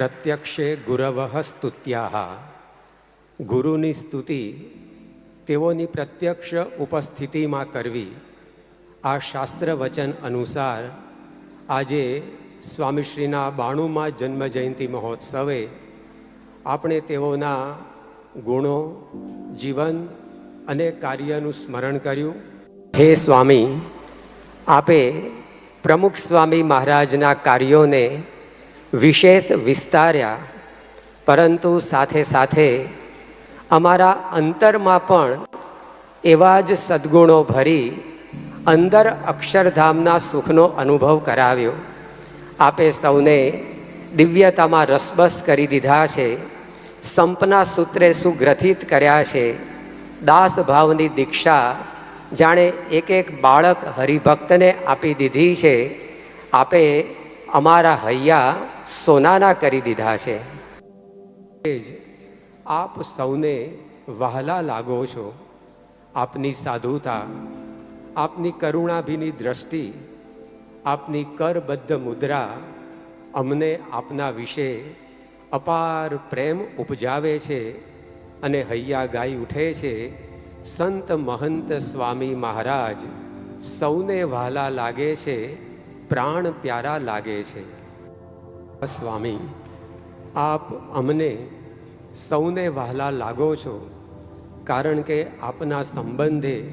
પ્રત્યક્ષે ગુરવ સ્તુત્યા ગુરુની સ્તુતિ તેઓની પ્રત્યક્ષ ઉપસ્થિતિમાં કરવી. આ શાસ્ત્ર વચન અનુસાર આજે સ્વામીશ્રીના બાણુમાં જન્મ જયંતિ મહોત્સવે આપણે તેઓના ગુણો, જીવન અને કાર્યનું સ્મરણ કર્યું. હે સ્વામી, આપે પ્રમુખ સ્વામી મહારાજના કાર્યોને વિશેષ વિસ્તાર્યા, પરંતુ સાથે સાથે અમારા અંતરમાં પણ એવા જ સદ્ગુણો ભરી અંદર અક્ષરધામના સુખનો અનુભવ કરાવ્યો. આપે સૌને દિવ્યતામાં રસબસ કરી દીધા છે, સંપના સૂત્રે સુગ્રથિત કર્યા છે. દાસ ભાવની દીક્ષા જાણે એક એક બાળક હરિભક્તને આપી દીધી છે. આપે અમારા હૈયા સોનાના કરી દીધા છે. એ જ આપ સૌને વહાલા લાગો છો. આપની સાધુતા, આપની કરુણાભીની દ્રષ્ટિ, આપની કરબદ્ધ મુદ્રા અમને આપના વિશે અપાર પ્રેમ ઉપજાવે છે અને હૈયા ગાઈ ઉઠે છે. સંત મહંત સ્વામી મહારાજ સૌને વહાલા લાગે છે. પ્રાણ પ્યારા લાગે છે. સ્વામી, આપ અમને સૌને વહાલા લાગો છો, કારણ કે આપના સંબંધે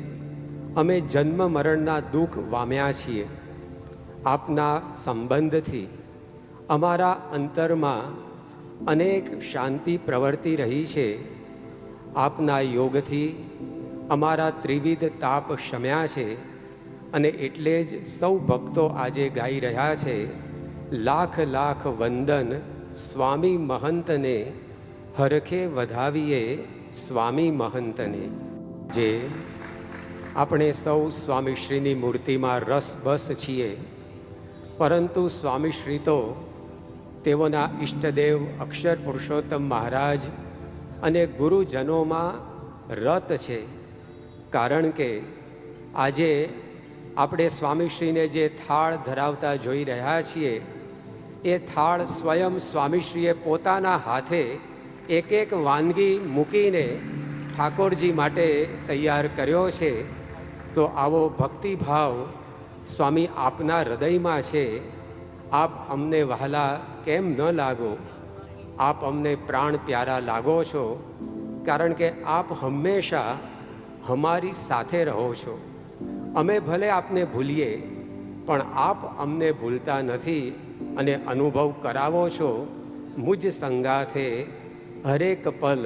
અમે જન્મ મરણના દુઃખ વામ્યા છીએ. આપના સંબંધથી અમારા અંતરમાં અનેક શાંતિ પ્રવર્તી રહી છે. આપના યોગથી અમારા ત્રિવિધ તાપ શમ્યા છે. અને એટલે જ સૌ ભક્તો આજે ગાઈ રહ્યા છે. લાખ લાખ વંદન સ્વામી મહંતને, હરખે વધાવીએ સ્વામી મહંતને. જે આપણે સૌ સ્વામીશ્રીની મૂર્તિમાં રસ બસ છીએ. પરંતુ સ્વામીશ્રી તો તેઓના ઈષ્ટદેવ અક્ષર પુરુષોત્તમ મહારાજ અને ગુરુજનોમાં રત છે. કારણ કે આજે આપણે સ્વામીશ્રીને જે થાળ ધરાવતા જોઈ રહ્યા છીએ, એ થાળ સ્વયં સ્વામીશ્રીએ પોતાના હાથે એક એક વાનગી મૂકીને ઠાકોરજી માટે તૈયાર કર્યો છે. તો આવો ભક્તિભાવ સ્વામી આપના હૃદયમાં છે. આપ અમને વહાલા કેમ ન લાગો? આપ અમને પ્રાણ પ્યારા લાગો છો. કારણ કે આપ હંમેશા અમારી સાથે રહો છો. અમે ભલે આપને ભૂલીએ, પણ આપ અમને ભૂલતા નથી અને અનુભવ કરાવો છો, મુજ સંગાથે હરેક પલ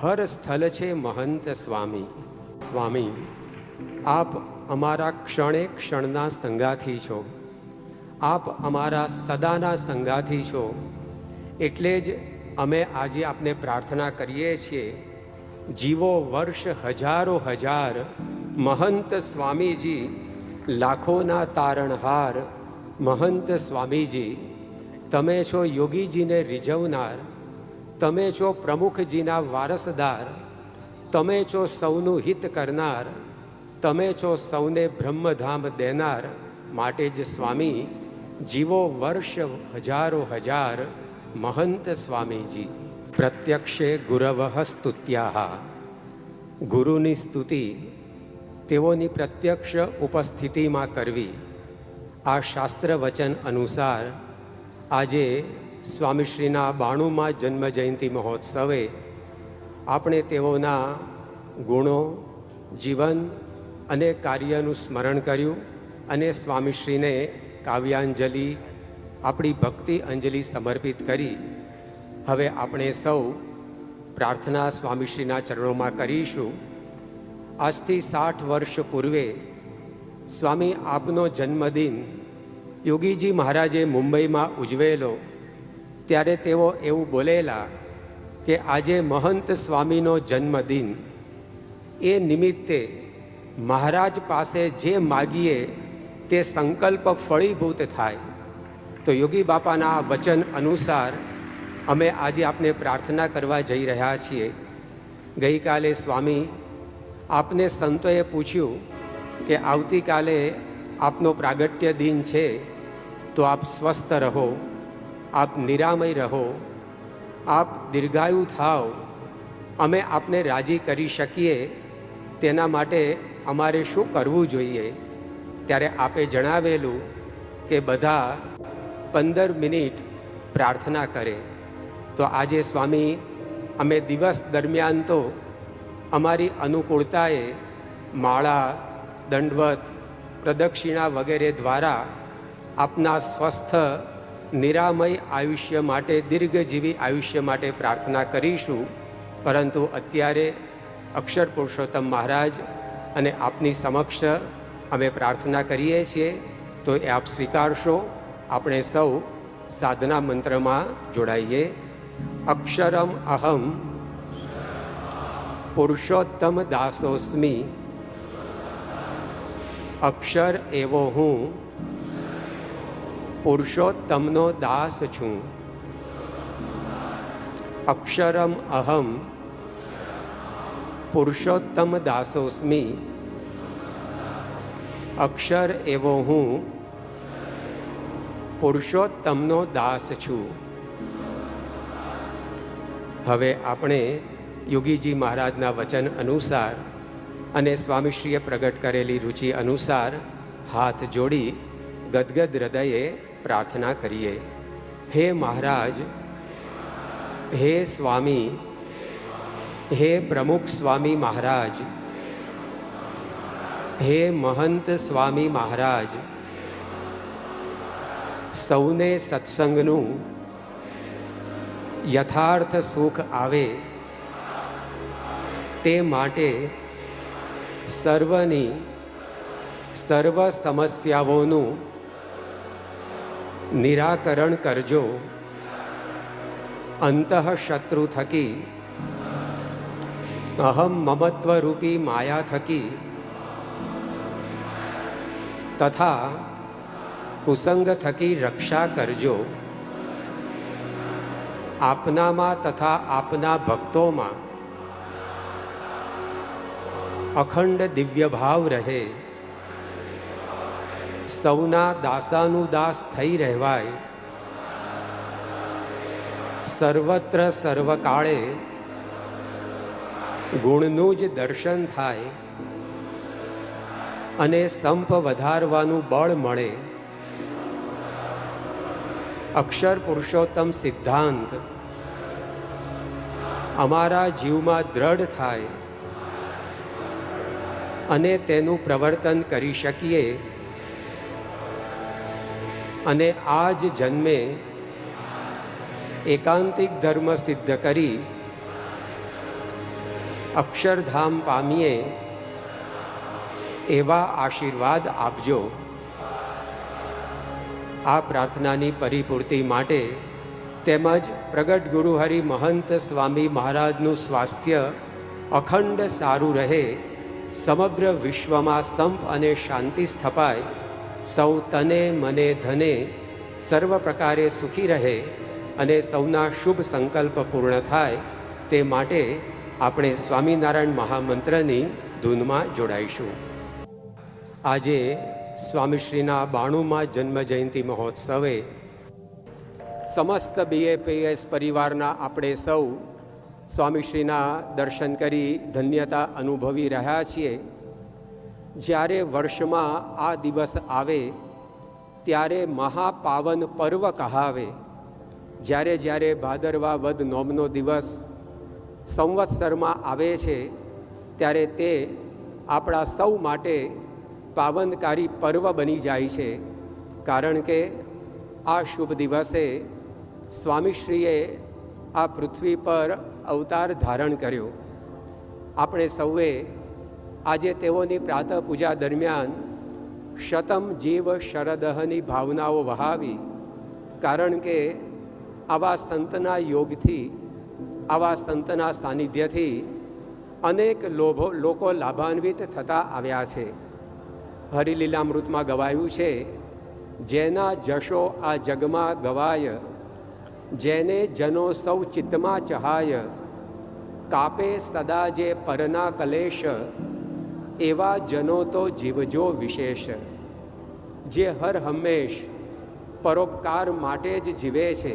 હર સ્થળ છે મહંત સ્વામી. સ્વામી, આપ અમારા ક્ષણે ક્ષણના સંગાથી છો. આપ અમારા સદાના સંગાથી છો. એટલે જ અમે આજે આપને પ્રાર્થના કરીએ છીએ, જીવો વર્ષ હજારો હજાર મહંત સ્વામીજી, લાખોના તારણહાર, મહંત સ્વામીજી, તમે છો યોગીજીને રીઝવનાર, તમે છો પ્રમુખજીના વારસદાર, તમે છો સૌનું હિત કરનાર, તમે છો સૌને બ્રહ્મધામ દેનાર માટે જ સ્વામી, જીવો વર્ષ હજારો હજાર, મહંત સ્વામીજી. પ્રત્યક્ષે ગુરવ સ્તુત્યા ગુરુની સ્તુતિ તેઓની પ્રત્યક્ષ ઉપસ્થિતિમાં કરવી. આ શાસ્ત્ર વચન અનુસાર આજે સ્વામીશ્રીના બાણુમાં જન્મ જયંતિ મહોત્સવે આપણે તેઓના ગુણો, જીવન અને કાર્યનું સ્મરણ કર્યું અને સ્વામીશ્રીને કાવ્યાંજલિ, આપણી ભક્તિ અંજલિ સમર્પિત કરી. હવે આપણે સૌ પ્રાર્થના સ્વામીશ્રીના ચરણોમાં કરીશું. આજથી સાઠ વર્ષ પૂર્વે સ્વામી આપનો જન્મદિન યોગીજી મહારાજે મુંબઈમાં ઉજવેલો. ત્યારે તેઓ એવું બોલેલા કે આજે મહંત સ્વામીનો જન્મદિન. એ નિમિત્તે મહારાજ પાસે જે માગીએ તે સંકલ્પ ફળીભૂત થાય. તો યોગી બાપાના વચન અનુસાર અમે આજે આપને પ્રાર્થના કરવા જઈ રહ્યા છીએ. ગઈકાલે સ્વામી આપને સંતોએ પૂછ્યું કે આવતીકાલે આપનો પ્રાગટ્ય દિન છે, તો આપ સ્વસ્થ રહો, આપ નિરામય રહો, આપ દીર્ઘાયુ થાવ, અમે આપને રાજી કરી શકીએ, તેના માટે અમારે શું કરવું જોઈએ? ત્યારે આપે જણાવેલું કે બધા પંદર મિનિટ પ્રાર્થના કરે. તો આજે સ્વામી, અમે દિવસ દરમિયાન તો અમારી અનુકૂળતાએ માળા, દંડવત, પ્રદક્ષિણા વગેરે દ્વારા આપના સ્વસ્થ, નિરામય આયુષ્ય માટે, દીર્ઘજીવી આયુષ્ય માટે પ્રાર્થના કરીશું. પરંતુ અત્યારે અક્ષર પુરુષોત્તમ મહારાજ અને આપની સમક્ષ અમે પ્રાર્થના કરીએ છીએ, તો એ આપ સ્વીકારશો. આપણે સૌ સાધના મંત્રમાં જોડાઈએ. અક્ષરમ અહમ પુરુષોત્તમ દાસોસ્મી અક્ષર એવો હું પુરુષોત્તમનો દાસ છું અક્ષરમ અહમ પુરુષોત્તમ દાસોસ્મી અક્ષર એવો હું પુરુષોત્તમનો દાસ છું હવે આપણે યોગીજી મહારાજના વચન અનુસાર અને સ્વામીશ્રીએ પ્રગટ કરેલી રુચિ અનુસાર હાથ જોડી ગદગદ હૃદયે પ્રાર્થના કરીએ. હે મહારાજ, હે સ્વામી, હે પ્રમુખ સ્વામી મહારાજ, હે મહંત સ્વામી મહારાજ, સૌને સત્સંગનું યથાર્થ સુખ આવે. તે માટે સર્વની સર્વ સમસ્યાઓનું નિરાકરણ કરજો. અંતઃશત્રુ થકી, અહમ મમત્વરૂપી માયા થકી, તથા કુસંગ થકી રક્ષા કરજો. આપનામાં તથા આપના ભક્તોમાં અખંડ દિવ્ય ભાવ રહે. સૌના દાસાનું દાસ થઈ રહેવાય. સર્વત્ર સર્વકાળે ગુણનું જ દર્શન થાય અને સંપ વધારવાનું બળ મળે. અક્ષર પુરુષોત્તમ સિદ્ધાંત. અમારા જીવમાં દ્રઢ થાય. અને તેનું પ્રવર્તન કરી શકીએ. અને આ જ જન્મે એકાંતિક ધર્મ સિદ્ધ કરી અક્ષરધામ પામીએ એવા આશીર્વાદ આપજો. આ પ્રાર્થનાની પરિપૂર્તિ માટે તેમજ પ્રગટ ગુરુહરિ મહંત સ્વામી મહારાજનું સ્વાસ્થ્ય અખંડ સારું રહે. સમગ્ર વિશ્વમાં સંપ અને શાંતિ સ્થપાય. સૌ તને, મને, ધને સર્વ પ્રકારે સુખી રહે અને સૌના શુભ સંકલ્પ પૂર્ણ થાય. તે માટે આપણે સ્વામિનારાયણ મહામંત્રની ધૂનમાં જોડાઈશું. આજે સ્વામીશ્રીના બાણુમાં જન્મ જયંતિ મહોત્સવે સમસ્ત બીએપીએસ પરિવારના આપણે સૌ સ્વામીશ્રીના દર્શન કરી ધન્યતા અનુભવી રહ્યા છીએ. જ્યારે વર્ષમાં આ દિવસ આવે, ત્યારે મહાપાવન પર્વ કહાવે. જ્યારે જ્યારે ભાદરવા વદ નોમનો દિવસ સંવત્સરમાં આવે છે, ત્યારે તે આપણા સૌ માટે પાવનકારી પર્વ બની જાય છે. કારણ કે આ શુભ દિવસે સ્વામીશ્રીએ આ પૃથ્વી પર અવતાર ધારણ કર્યો. આપણે સૌએ આજે તેઓની પ્રાતઃ પૂજા દરમિયાન શતમ જીવ શરદહની ભાવનાઓ વહાવી, કારણ કે આવા સંતના યોગથી, આવા સંતના સાનિધ્યથી અનેક લોભો, લોકો લાભાન્વિત થતા આવ્યા છે. હરિલીલામૃતમાં ગવાયું છે, જેના જશો આ જગમાં ગવાય જેને જનો સૌ ચિત્તમાં ચહાય કાપે સદા જે પરના કલેશ, એવા જનો તો જીવજો વિશેષ, જે હર હંમેશ પરોપકાર માટે જ જીવે છે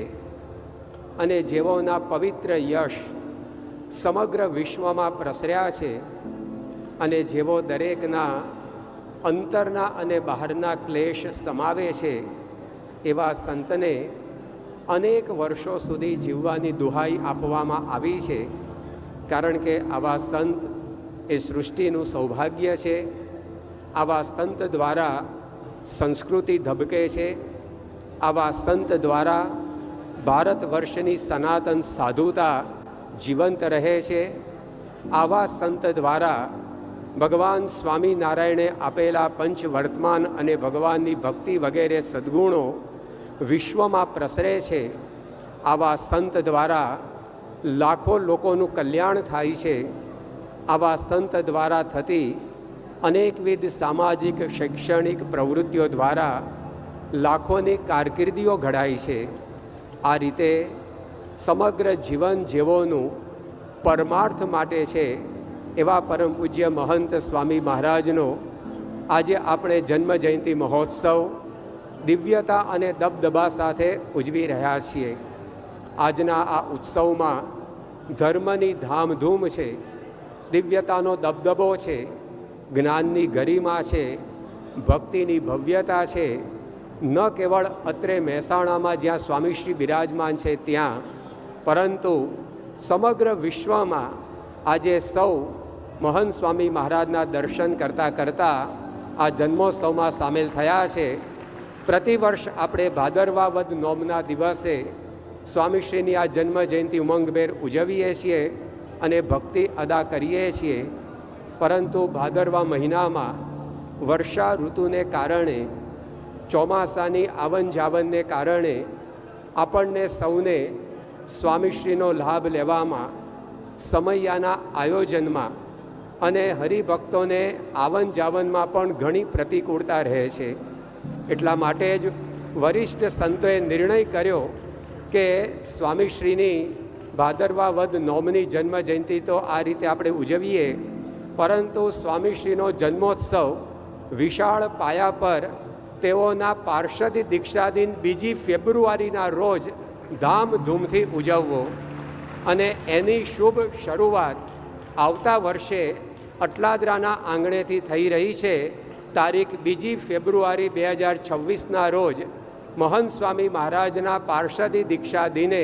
અને જેઓના પવિત્ર યશ સમગ્ર વિશ્વમાં પ્રસર્યા છે અને જેઓ દરેકના અંતરના અને બહારના ક્લેશ સમાવે છે, એવા સંતને અનેક વર્ષો સુધી જીવવાની દુહાઈ આપવામાં આવી છે, કારણ કે આવા સંત એ સૃષ્ટિનું સૌભાગ્ય છે. આવા સંત દ્વારા સંસ્કૃતિ ધબકે છે. આવા સંત દ્વારા ભારત વર્ષની સનાતન સાધુતા જીવંત રહે છે. આવા સંત દ્વારા ભગવાન સ્વામિનારાયણે આપેલા પંચ વર્તમાન અને ભગવાનની ભક્તિ વગેરે સદ્ગુણો વિશ્વમાં પ્રસરે છે, આવા સંત દ્વારા લાખો લોકોનું કલ્યાણ થાય છે, આવા સંત દ્વારા થતી અનેકવિધ સામાજિક, શૈક્ષણિક પ્રવૃત્તિઓ દ્વારા લાખોની કારકિર્દીઓ ઘડાય છે. આ રીતે સમગ્ર જીવન જેવોનું પરમાર્થ માટે છે એવા પરમ પૂજ્ય મહંત સ્વામી મહારાજનો આજે આપણે જન્મ જયંતિ મહોત્સવ દિવ્યતા અને દબદબા સાથે ઉજવી રહ્યા છીએ. આજના આ ઉત્સવમાં ધર્મની ધામધૂમ છે, દિવ્યતાનો દબદબો છે, જ્ઞાનની ગરિમા છે, ભક્તિની ભવ્યતા છે. ન કેવળ અત્રે મહેસાણામાં જ્યાં સ્વામીશ્રી બિરાજમાન છે ત્યાં, પરંતુ સમગ્ર વિશ્વમાં આજે સૌ મહન સ્વામી મહારાજના દર્શન કરતાં કરતાં આ જન્મોત્સવમાં સામેલ થયા છે. પ્રતિવર્ષ આપણે ભાદરવા વદ નોમના દિવસે સ્વામીશ્રીની આ જન્મ જયંતિ ઉમંગભેર ઉજવીએ છીએ અને ભક્તિ અદા કરીએ છીએ. પરંતુ ભાદરવા મહિનામાં વર્ષા ઋતુને કારણે, ચોમાસાની આવન જાવનને કારણે આપણને સૌને સ્વામીશ્રીનો લાભ લેવામાં, સમૈયાના આયોજનમાં અને હરિભક્તોને આવન જાવનમાં પણ ઘણી પ્રતિકૂળતા રહે છે. એટલા માટે જ વરિષ્ઠ સંતોએ નિર્ણય કર્યો કે સ્વામીશ્રીની ભાદરવા વદ નોમની જન્મ જયંતિ તો આ રીતે આપણે ઉજવીએ, પરંતુ સ્વામીશ્રીનો જન્મોત્સવ વિશાળ પાયા પર તેઓના પાર્ષદ દીક્ષાદિન બીજી ફેબ્રુઆરીના રોજ ધામધૂમથી ઉજવવો અને એની શુભ શરૂઆત આવતા વર્ષે અટલાદરાના આંગણેથી થઈ રહી છે. તારીખ બીજી ફેબ્રુઆરી બે હજાર છવ્વીસના રોજ મહંત સ્વામી મહારાજના પાર્ષદી દીક્ષા દિને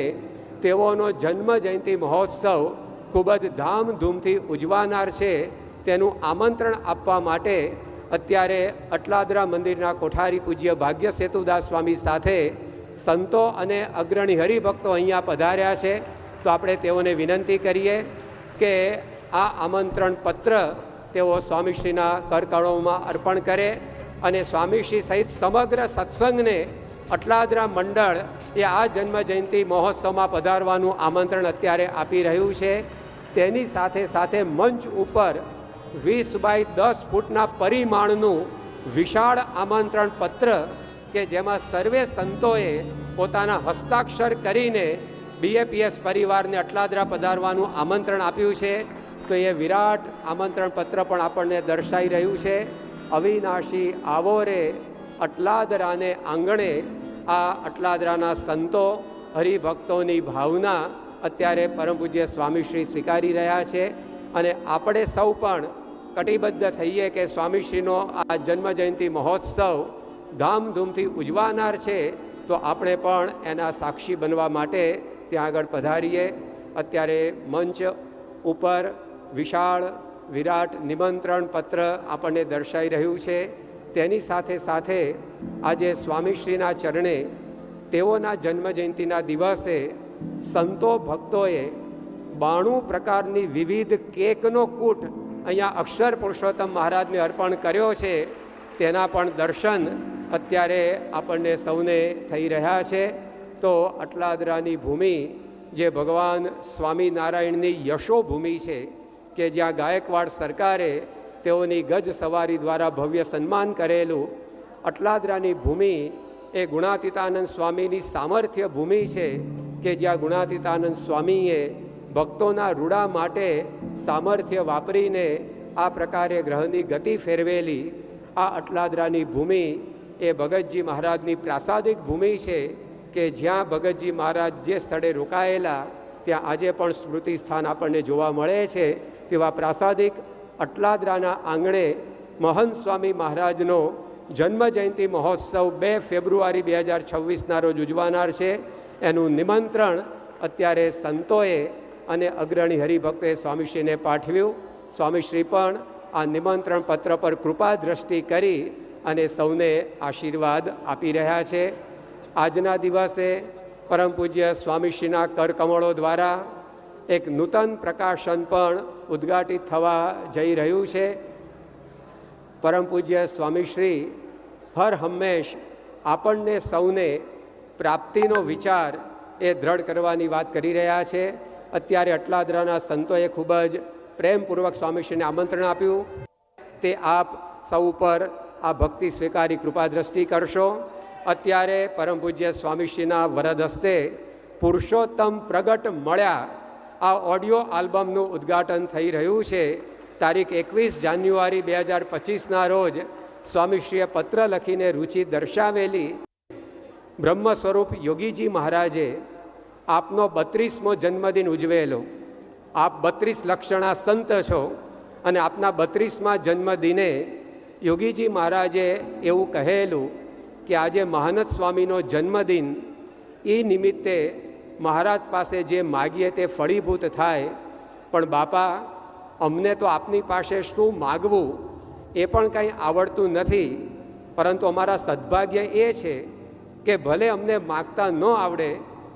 તેઓનો જન્મ જયંતિ મહોત્સવ ખૂબ જ ધામધૂમથી ઉજવાનાર છે. તેનું આમંત્રણ આપવા માટે અત્યારે અટલાદરા મંદિરના કોઠારી પૂજ્ય ભાગ્ય સેતુદાસ સ્વામી સાથે સંતો અને અગ્રણી હરિભક્તો અહીંયા પધાર્યા છે. તો આપણે તેઓને વિનંતી કરીએ કે આ આમંત્રણ પત્ર તેઓ સ્વામીશ્રીના કરકળોમાં અર્પણ કરે અને સ્વામીશ્રી સહિત સમગ્ર સત્સંગને અટલાદરા મંડળ એ આ જન્મ જયંતિ મહોત્સવમાં પધારવાનું આમંત્રણ અત્યારે આપી રહ્યું છે. તેની સાથે સાથે મંચ ઉપર વીસ બાય દસ ફૂટના પરિમાણનું વિશાળ આમંત્રણ પત્ર કે જેમાં સર્વે સંતોએ પોતાના હસ્તાક્ષર કરીને બીએપીએસ પરિવારને અટલાદરા પધારવાનું આમંત્રણ આપ્યું છે. તો એ વિરાટ આમંત્રણ પત્ર પણ આપણને દર્શાઈ રહ્યું છે. અવિનાશી આવો રે અટલાદરાને આંગણે આ અટલાદરાના સંતો હરિભક્તોની ભાવના અત્યારે પરમ પૂજ્ય સ્વામીશ્રી સ્વીકારી રહ્યા છે. અને આપણે સૌ પણ કટિબદ્ધ થઈએ કે સ્વામીશ્રીનો આ જન્મજયંતિ મહોત્સવ ધામધૂમથી ઉજવાનાર છે, તો આપણે પણ એના સાક્ષી બનવા માટે ત્યાં આગળ પધારીએ. અત્યારે મંચ ઉપર વિશાળ, વિરાટ નિમંત્રણ પત્ર આપણને દર્શાઈ રહ્યું છે. તેની સાથે સાથે આજે સ્વામીશ્રીના ચરણે તેઓના જન્મજયંતિના દિવસે સંતો ભક્તોએ બાણું પ્રકારની વિવિધ કેકનો કૂટ અહીંયા અક્ષર પુરુષોત્તમ મહારાજને અર્પણ કર્યો છે. તેના પણ દર્શન અત્યારે આપણને સૌને થઈ રહ્યા છે. તો અટલાદરાની ભૂમિ જે ભગવાન સ્વામિનારાયણની યશોભૂમિ છે કે જ્યાં ગાયકવાડ સરકારે તેઓની ગજ સવારી દ્વારા ભવ્ય સન્માન કરેલું, અટલાદરાની ભૂમિ એ ગુણાતીતાનંદ સ્વામીની સામર્થ્ય ભૂમિ છે કે જ્યાં ગુણાતીતાનંદ સ્વામીએ ભક્તોના રૂડા માટે સામર્થ્ય વાપરીને આ પ્રકારે ગ્રહની ગતિ ફેરવેલી. આ અટલાદરાની ભૂમિ એ ભગતજી મહારાજની પ્રાસાદિક ભૂમિ છે કે જ્યાં ભગતજી મહારાજ જે સ્થળે રોકાયેલા, ત્યાં આજે પણ સ્મૃતિ સ્થાન આપણને જોવા મળે છે. તેવા પ્રાસાદિક અટલાદરાના આંગણે મહંત સ્વામી મહારાજનો જન્મજયંતિ મહોત્સવ બે ફેબ્રુઆરી બે હજાર છવ્વીસના રોજ ઉજવાનાર છે. એનું નિમંત્રણ અત્યારે સંતોએ અને અગ્રણી હરિભક્તોએ સ્વામીશ્રીને પાઠવ્યું. સ્વામીશ્રી પણ આ નિમંત્રણ પત્ર પર કૃપા દ્રષ્ટિ કરી અને સૌને આશીર્વાદ આપી રહ્યા છે. આજના દિવસે પરમ પૂજ્ય સ્વામીશ્રીના કરકમળો દ્વારા એક નૂતન પ્રકાશન પણ ઉદ્ઘાટિત થવા જઈ રહ્યું છે. પરમ પૂજ્ય સ્વામીશ્રી હર હંમેશ આપણને સૌને પ્રાપ્તિનો વિચાર એ દ્રઢ કરવાની વાત કરી રહ્યા છે. અત્યારે અટલાદરાના સંતોએ ખૂબ જ પ્રેમપૂર્વક સ્વામીશ્રીને આમંત્રણ આપ્યું. તે આપ સૌ ઉપર આ ભક્તિ સ્વીકારી કૃપા દ્રષ્ટિ કરશો. અત્યારે પરમ પૂજ્ય સ્વામીશ્રીના વરદ હસ્તે પુરુષોત્તમ પ્રગટ મળ્યા. આ ઓડિયો આલ્બમનું ઉદ્ઘાટન થઈ રહ્યું છે. તારીખ એકવીસ જાન્યુઆરી બે હજાર પચીસના રોજ સ્વામીશ્રીએ પત્ર લખીને રુચિ દર્શાવેલી બ્રહ્મ સ્વરૂપ યોગીજી મહારાજે આપનો બત્રીસમો જન્મદિન ઉજવેલો. આપ બત્રીસ લક્ષણા સંત છો અને આપના બત્રીસમાં જન્મદિને યોગીજી મહારાજે એવું કહેલું કે આજે મહાનત સ્વામીનો જન્મદિન એ નિમિત્તે મહારાજ પાસે જે માગીએ તે ફળીભૂત થાય, પણ બાપા, અમને તો આપની પાસે શું માગવું? એ પણ કંઈ આવડતું નથી, પરંતુ અમારા સદભાગ્ય એ છે કે ભલે અમને માગતા ન આવડે,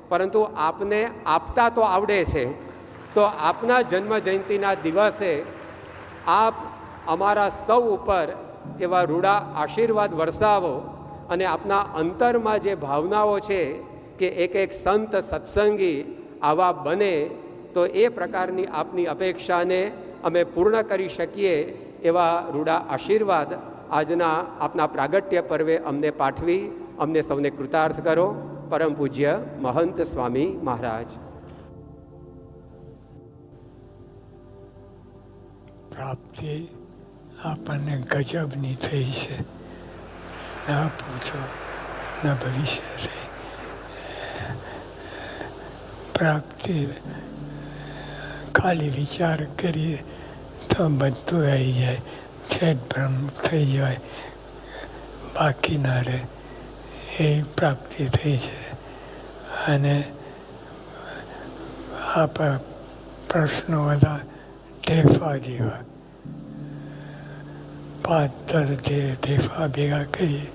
પરંતુ આપને આપતા તો આવડે છે. તો આપના જન્મ જયંતિના દિવસે આપ અમારા સૌ ઉપર એવા રૂડા આશીર્વાદ વરસાવો અને આપના અંતરમાં જે ભાવનાઓ છે કે એક એક સંત સત્સંગી આવા બને, તો એ પ્રકારની આપની અપેક્ષાને અમે પૂર્ણ કરી શકીએ એવા રૂડા આશીર્વાદ આજના આપના પ્રાગટ્ય પર્વે અમને પાઠવી. અમને સૌને કૃતાર્થ કરો. પરમ પૂજ્ય મહંત સ્વામી મહારાજ. પ્રાપ્તિ આપણને ગજબની થઈ છે. ના પૂછો, ન ભવિષ્યથી પ્રાપ્તિ ખાલી વિચાર કરીએ તો બધું આવી જાય. છેદ ભ્રમ થઈ જાય. બાકી ના રહે. એ પ્રાપ્તિ થઈ છે. અને આ પ્રશ્નો બધા ઢેફા જેવા. પાંચ દસ ઢેફા ભેગા કરીએ.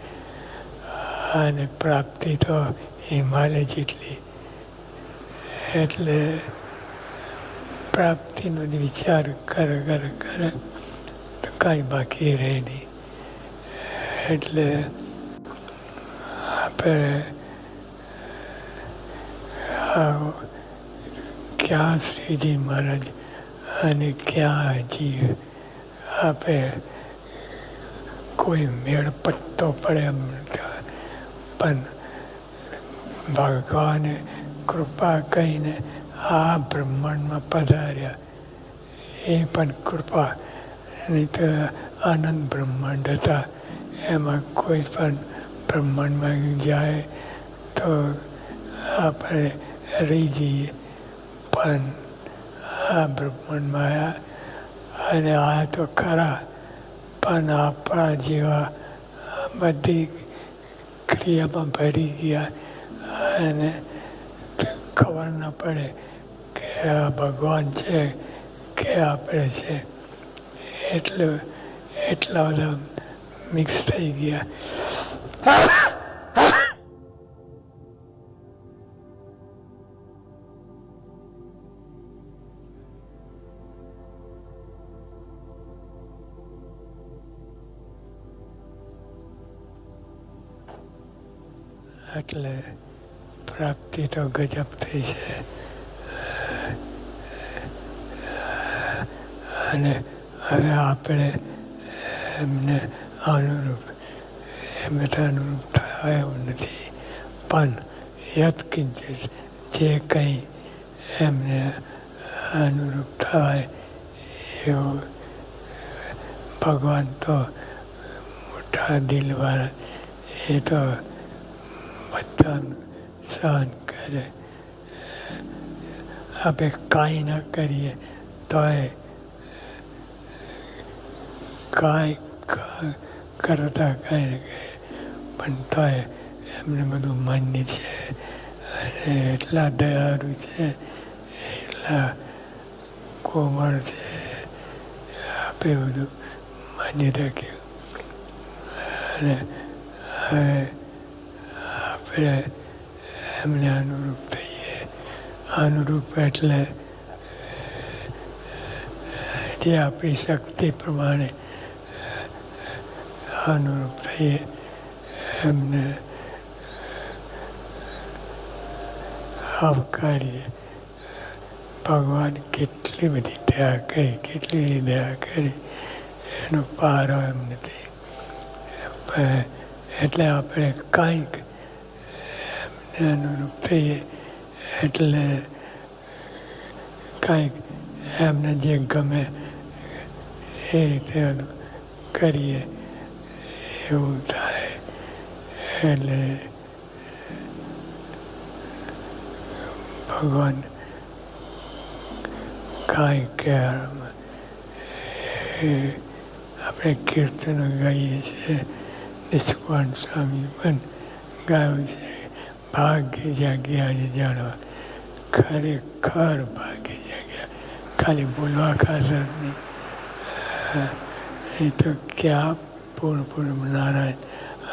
અને પ્રાપ્તિ તો હિમાલય જેટલી એટલે પ્રાપ્તિનો જ વિચાર કર કર, કરે, તો કાંઈ બાકી રહે નહીં એટલે આપણે ક્યાં શ્રીજી મહારાજ અને ક્યાં હજી આપે કોઈ મેળ પત્તો પડે એમ. પણ ભગવાને કૃપા કહીને આ બ્રહ્માંડમાં પધાર્યા. એ પણ કૃપા. નહીં તો આનંદ બ્રહ્માંડ હતા. એમાં કોઈ પણ બ્રહ્માંડમાં જાય તો આપણે રહી જઈએ. પણ આ બ્રહ્માંડમાં આવ્યા અને આ તો ખરા. પણ આપણા જેવા બધી ક્રિયામાં ભરી ગયા અને ખબર ન પડે કે આ ભગવાન છે, કે આપણે છે. એટલે, એટલા બધા મિક્સ થઈ ગયા. એટલે પ્રાપ્તિ તો ગજબ થઈ છે. અને હવે આપણે એમને અનુરૂપ એમને અનુરૂપ થયા એવું નથી. પણ યત્કિંચિત જે કંઈ એમને અનુરૂપ થવાય એવું ભગવાન તો મોટા દિલવાળા, એ તો બધાનું સહન કરે. આપણે કાંઈ ના કરીએ, તોય કાંઈ કરતા કાંઈ ન કાંઈ પણ તોય એમને બધું માન્ય છે. અને એટલા દયાળુ છે, એટલા કોમળ છે, આપે બધું માન્ય રાખ્યું. અને હવે આપણે એમને અનુરૂપ થઈએ. અનુરૂપ એટલે જે આપણી શક્તિ પ્રમાણે અનુરૂપ થઈએ. એમને આવકારીએ ભગવાન કેટલી બધી દયા કરી, કેટલી દયા કરી. એનો પારો એમ નથી એટલે આપણે કાંઈક થઈએ એટલે કાંઈક એમને જે ગમે એ રીતે કરીએ, એવું થાય. એટલે ભગવાન કાંઈ કહેવામાં આપણે કીર્તનો ગાઈએ છીએ નિષ્કવાન સ્વામી પણ ગાયું છે. ભાગ્ય જાગ્યા આજે જાણવા. ખરેખર ભાગ્ય જાગ્યા ખાલી બોલવા ખાતર નહીં. એ તો ક્યાં પૂર્ણ પૂર્ણ નારાયણ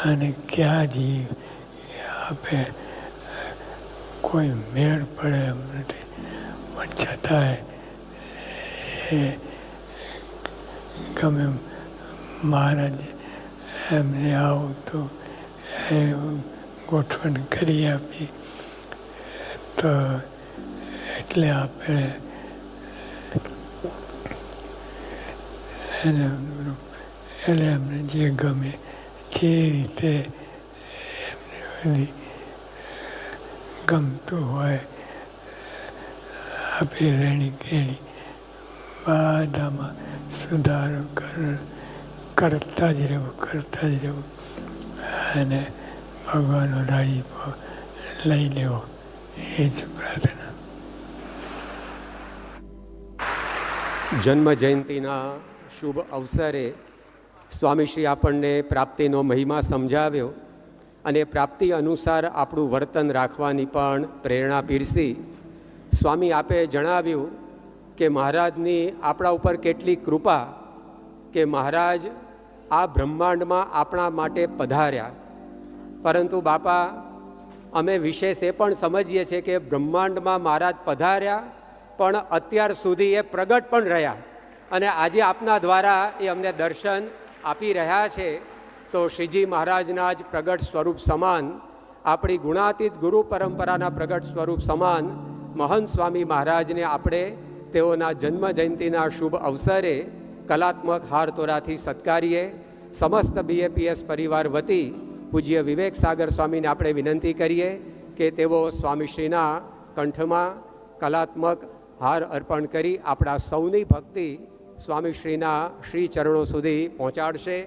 અને ક્યાં જીવ આપે, કોઈ મેળ પડે એમ નથી. પણ છતાંય એ ગમે મહારાજ એમને આવું તો એ ગોઠવણ કરી આપી. તો એટલે આપણે એને એટલે એમને જે ગમે જે રીતે એમને બધી ગમતું હોય, આપી રહેણી કેણી બધામાં સુધારો કર, કરતા જ રહેવું કરતા જ રહેવું અને ભગવાનનો રાજીપો લઈ લેવો એ જ પ્રાર્થના જન્મ જયંતિના શુભ અવસરે સ્વામીશ્રી આપણને પ્રાપ્તિનો મહિમા સમજાવ્યો અને પ્રાપ્તિ અનુસાર આપણું વર્તન રાખવાની પણ પ્રેરણા પીરસી. સ્વામી આપે જણાવ્યું કે મહારાજની આપણા ઉપર કેટલી કૃપા કે મહારાજ આ બ્રહ્માંડમાં આપણા માટે પધાર્યા. પરંતુ બાપા, અમે વિશેષ એ પણ સમજીએ છીએ કે બ્રહ્માંડમાં મહારાજ પધાર્યા, પણ અત્યાર સુધી એ પ્રગટ પણ રહ્યા. અને આજે આપના દ્વારા એ અમને દર્શન આપી રહ્યા છે. તો શ્રીજી મહારાજના જ પ્રગટ સ્વરૂપ સમાન, આપણી ગુણાતીત ગુરુ પરંપરાના પ્રગટ સ્વરૂપ સમાન મહંત સ્વામી મહારાજને આપણે તેઓના જન્મ જયંતિના શુભ અવસરે કલાત્મક હાર તોરાથી સત્કારીએ. સમસ્ત બીએપીએસ પરિવાર વતી પૂજ્ય વિવેક સાગર સ્વામીને આપણે વિનંતી કરીએ કે તેઓ સ્વામીશ્રીના કંઠમાં કલાત્મક હાર અર્પણ કરી આપણા સૌની ભક્તિ સ્વામીશ્રીના શ્રી ચરણો સુધી પહોંચાડશે.